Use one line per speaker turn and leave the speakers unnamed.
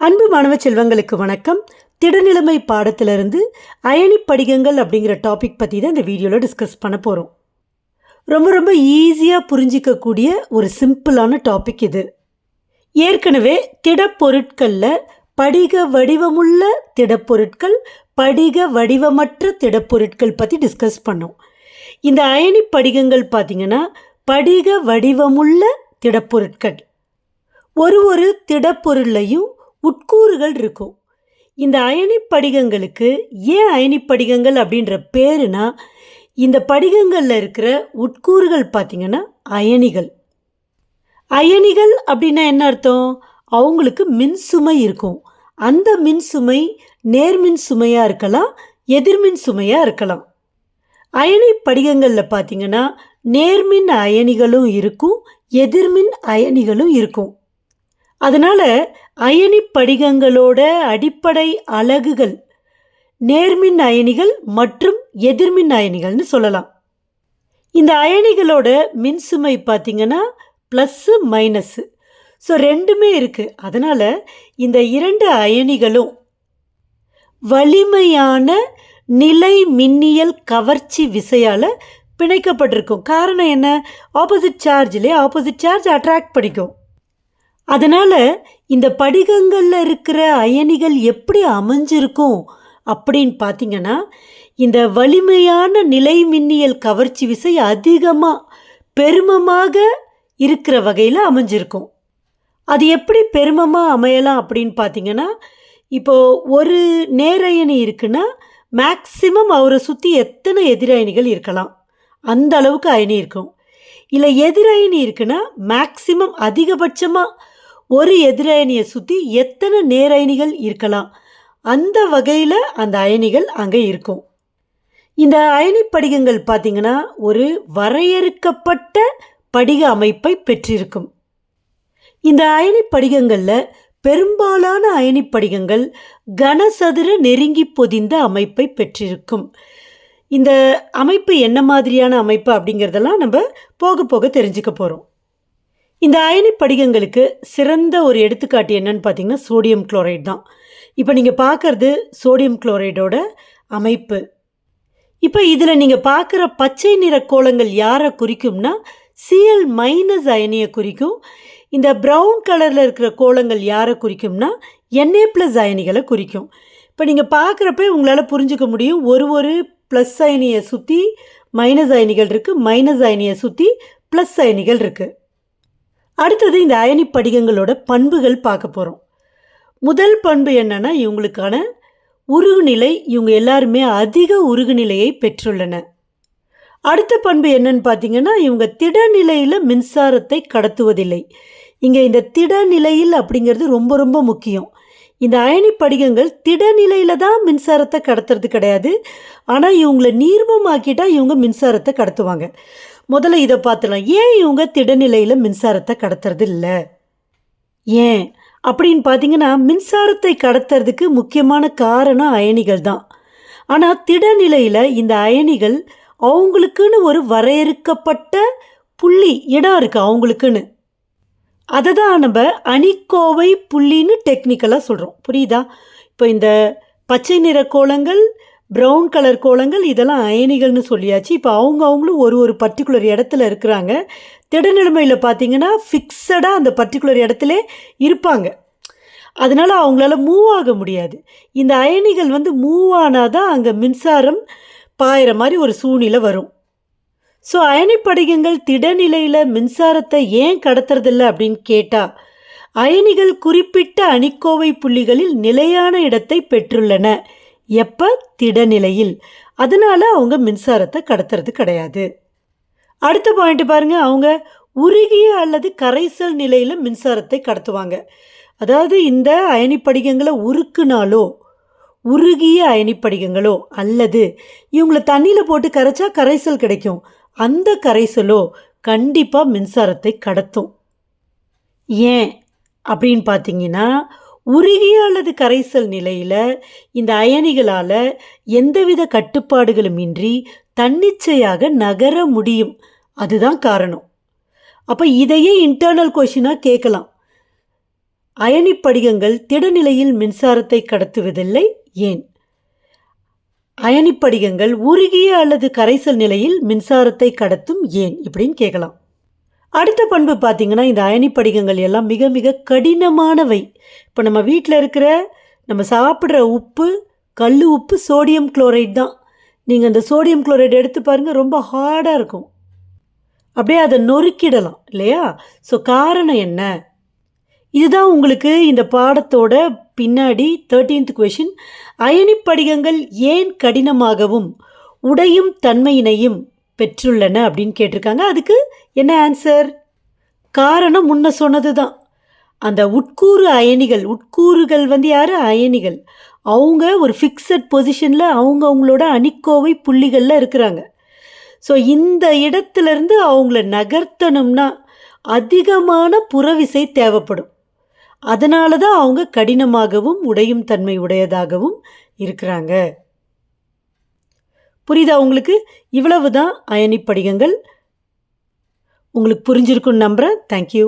அன்பு மாணவ செல்வங்களுக்கு வணக்கம். திடநிலைமை பாடத்திலிருந்து அயனி படிகங்கள் அப்படிங்கிற டாபிக் பற்றி தான் இந்த வீடியோவில் டிஸ்கஸ் பண்ண போகிறோம் ரொம்ப ரொம்ப ஈஸியாக புரிஞ்சிக்கக்கூடிய ஒரு சிம்பிளான டாபிக் இது. ஏற்கனவே திடப்பொருட்களில் படிக வடிவமுள்ள திடப்பொருட்கள் படிக வடிவமற்ற திடப்பொருட்கள் பற்றி டிஸ்கஸ் பண்ணோம். இந்த அயனி படிகங்கள் பார்த்தீங்கன்னா படிக வடிவமுள்ள திடப்பொருட்கள். ஒரு ஒரு திடப்பொருளையும் உட்கூறுகள் இருக்கும். இந்த அயனிப்படிகங்களுக்கு ஏன் அயனி படிகங்கள் அப்படின்ற பேருனா இந்த படிகங்களில் இருக்கிற உட்கூறுகள் பார்த்திங்கன்னா அயனிகள். அயனிகள் அப்படின்னா என்ன அர்த்தம்? அவங்களுக்கு மின்சுமை இருக்கும். அந்த மின்சுமை நேர்மின் சுமையாக இருக்கலாம் எதிர்மின் சுமையாக இருக்கலாம். அயனி படிகங்களில் பார்த்தீங்கன்னா நேர்மின் அயனிகளும் இருக்கும் எதிர்மின் அயனிகளும் இருக்கும். அதனால் அயனி படிகங்களோட அடிப்படை அலகுகள் நேர்மின் அயனிகள் மற்றும் எதிர்மின் அயனிகள்னு சொல்லலாம். இந்த அயனிகளோட மின்சுமை பார்த்திங்கன்னா ப்ளஸ்ஸு மைனஸ்ஸு. ஸோ ரெண்டுமே இருக்குது அதனால் இந்த இரண்டு அயனிகளும் வலிமையான நிலை மின்னியல் கவர்ச்சி விசையால் பிணைக்கப்பட்டிருக்கும். காரணம் என்ன? ஆப்போசிட் சார்ஜ்லேயே ஆப்போசிட் சார்ஜ் அட்ராக்ட் பண்ணிக்கும். அதனால் இந்த படிகங்களில் இருக்கிற அயனிகள் எப்படி அமைஞ்சிருக்கும் அப்படின்னு பார்த்தீங்கன்னா இந்த வலிமையான நிலை மின்னியல் கவர்ச்சி விசை அதிகமாக பெருமமாக இருக்கிற வகையில் அமைஞ்சிருக்கும். அது எப்படி பெருமமாக அமையலாம் அப்படின்னு பார்த்தீங்கன்னா இப்போது ஒரு நேரயணி இருக்குன்னா மேக்சிமம் அவரை சுற்றி எத்தனை எதிரயணிகள் இருக்கலாம்? அந்த அளவுக்கு அயனி இருக்கும். இல்லை எதிரயனி இருக்குன்னா மேக்சிமம் அதிகபட்சமாக ஒரு எதிரயனியை சுற்றி எத்தனை நேரயனிகள் இருக்கலாம்? அந்த வகையில் அந்த அயனிகள் அங்கே இருக்கும். இந்த அயனி படிகங்கள் பார்த்திங்கன்னா ஒரு வரையறுக்கப்பட்ட படிக அமைப்பை பெற்றிருக்கும். இந்த அயனி படிகங்களில் பெரும்பாலான அயனி படிகங்கள் கனசதுர நெருங்கி பொதிந்த அமைப்பை பெற்றிருக்கும். இந்த அமைப்பு என்ன மாதிரியான அமைப்பு அப்படிங்கிறதெல்லாம் நம்ம போக போக தெரிஞ்சுக்க போகிறோம் இந்த அயனி படிகங்களுக்கு சிறந்த ஒரு எடுத்துக்காட்டு என்னன்னு பார்த்தீங்கன்னா சோடியம் குளோரைட் தான். இப்போ நீங்கள் பார்க்குறது சோடியம் குளோரைடோட அமைப்பு. இப்போ இதில் நீங்கள் பார்க்குற பச்சை நிற கோலங்கள் யாரை குறிக்கும்னா சிஎல் மைனஸ் அயனியை குறிக்கும். இந்த ப்ரௌன் கலரில் இருக்கிற கோலங்கள் யாரை குறிக்கும்னா என்ஏ ப்ளஸ் அயனிகளை குறிக்கும். இப்போ நீங்கள் பார்க்குறப்ப உங்களால் புரிஞ்சுக்க முடியும் ஒரு ஒரு ப்ளஸ் அயனியை சுற்றி மைனஸ் அயனிகள் இருக்குது மைனஸ் அயனியை சுற்றி ப்ளஸ் அயனிகள் இருக்குது அடுத்தது இந்த அயனி படிகங்களோட பண்புகள் பார்க்க போகிறோம் முதல் பண்பு என்னென்னா இவங்களுக்கான உருகுநிலை இவங்க எல்லாருமே அதிக உருகுநிலையை பெற்றுள்ளன. அடுத்த பண்பு என்னன்னு பார்த்தீங்கன்னா இவங்க திடநிலையில் மின்சாரத்தை கடத்துவதில்லை. இங்கே இந்த திடநிலையில் அப்படிங்கிறது ரொம்ப ரொம்ப முக்கியம். இந்த அயனி படிகங்கள் திடநிலையில் தான் மின்சாரத்தை கடத்துறது கிடையாது. ஆனால் இவங்களை நீர்மமாக்கிட்டால் இவங்க மின்சாரத்தை கடத்துவாங்க. முதல்ல இதை பார்த்துலாம் ஏன் இவங்க திடநிலையில் மின்சாரத்தை கடத்துறது இல்லை ஏன்? அப்படின்னு பார்த்தீங்கன்னா மின்சாரத்தை கடத்துறதுக்கு முக்கியமான காரணம் அயனிகள் தான். ஆனால் திடநிலையில் இந்த அயனிகள் அவங்களுக்குன்னு ஒரு வரையறுக்கப்பட்ட புள்ளி இடம் இருக்குது அவங்களுக்குன்னு. அதை தான் நம்ம அணிக்கோவை புள்ளின்னு டெக்னிக்கலாக சொல்கிறோம் புரியுதா? இப்போ இந்த பச்சை நிற கோலங்கள் ப்ரௌன் கலர் கோலங்கள் இதெல்லாம் அயனிகள்னு சொல்லியாச்சு. இப்போ அவங்க அவங்களும் ஒரு ஒரு பர்டிகுலர் இடத்துல இருக்கிறாங்க. திடநிலைமையில் பார்த்தீங்கன்னா ஃபிக்ஸடாக அந்த பர்டிகுலர் இடத்துல இருப்பாங்க. அதனால் அவங்களால மூவ் ஆக முடியாது. இந்த அயனிகள் வந்து மூவ் ஆனால் தான் அங்கே மின்சாரம் பாயிற மாதிரி ஒரு சூழ்நிலை வரும். ஸோ அயனி படிகங்கள் திடநிலையில் மின்சாரத்தை ஏன் கடத்துறதில்ல அப்படின்னு கேட்டால் அயனிகள் குறிப்பிட்ட அணிக்கோவை புள்ளிகளில் நிலையான இடத்தை பெற்றுள்ளன. எப்போ? திடநிலையில். அதனால் அவங்க மின்சாரத்தை கடத்துறது கிடையாது. அடுத்த பாயிண்ட் பாருங்கள் அவங்க உருகிய அல்லது கரைசல் நிலையில் மின்சாரத்தை கடத்துவாங்க. அதாவது இந்த அயனி படிகங்களை உருக்குனாலோ உருகிய அயனி படிகங்களோ அல்லது இவங்களை தண்ணியில் போட்டு கரைச்சா கரைசல் கிடைக்கும். அந்த கரைசலோ கண்டிப்பாக மின்சாரத்தை கடத்தும். ஏன்? அப்படின்னு பார்த்தீங்கன்னா உருகிய அல்லது கரைசல் நிலையில் இந்த அயனிகளால் எந்தவித கட்டுப்பாடுகளும் இன்றி தன்னிச்சையாக நகர முடியும். அதுதான் காரணம். அப்போ இதையே இன்டர்னல் கொஷினாக கேட்கலாம். அயனி படிகங்கள் திடநிலையில் மின்சாரத்தை கடத்துவதில்லை ஏன்? அயனிப் படிகங்கள் உருகிய அல்லது கரைசல் நிலையில் மின்சாரத்தை கடத்தும் ஏன்? இப்படின்னு கேட்கலாம். அடுத்த பண்பு பார்த்தீங்கன்னா இந்த அயனி படிகங்கள் எல்லாம் மிக மிக கடினமானவை. இப்போ நம்ம வீட்டில் இருக்கிற நம்ம சாப்பிட்ற உப்பு கல் உப்பு சோடியம் குளோரைட் தான். நீங்கள் அந்த சோடியம் குளோரைட் எடுத்து பாருங்கள் ரொம்ப ஹார்டாக இருக்கும். அப்படியே அதை நொறுக்கிடலாம் இல்லையா? ஸோ காரணம் என்ன? இதுதான் உங்களுக்கு இந்த பாடத்தோட பின்னாடி தேர்ட்டீன்த் கொஷின் அயனிப் படிகங்கள் ஏன் கடினமாகவும் உடையும் தன்மையினையும் பெற்றுள்ளன அப்படின்னு கேட்டிருக்காங்க. அதுக்கு என்ன ஆன்சர் காரணம் முன்ன சொன்னது தான் அந்த உட்கூறு அயனிகள் உட்கூறுகள் வந்து யார்? அயனிகள். அவங்க ஒரு ஃபிக்ஸட் பொசிஷனில் அவங்க அவங்களோட அணிக்கோவை புள்ளிகளில் இருக்கிறாங்க. ஸோ இந்த இடத்துலேருந்து அவங்கள நகர்த்தணும்னா அதிகமான புறவிசை தேவைப்படும். அதனால தான் அவங்க கடினமாகவும் உடையும் தன்மை உடையதாகவும் இருக்கிறாங்க. புரியுதா உங்களுக்கு? இவ்வளவு தான் அயனி படிகங்கள். உங்களுக்கு புரிஞ்சிருக்குன்னு நம்புகிறேன் தேங்க்யூ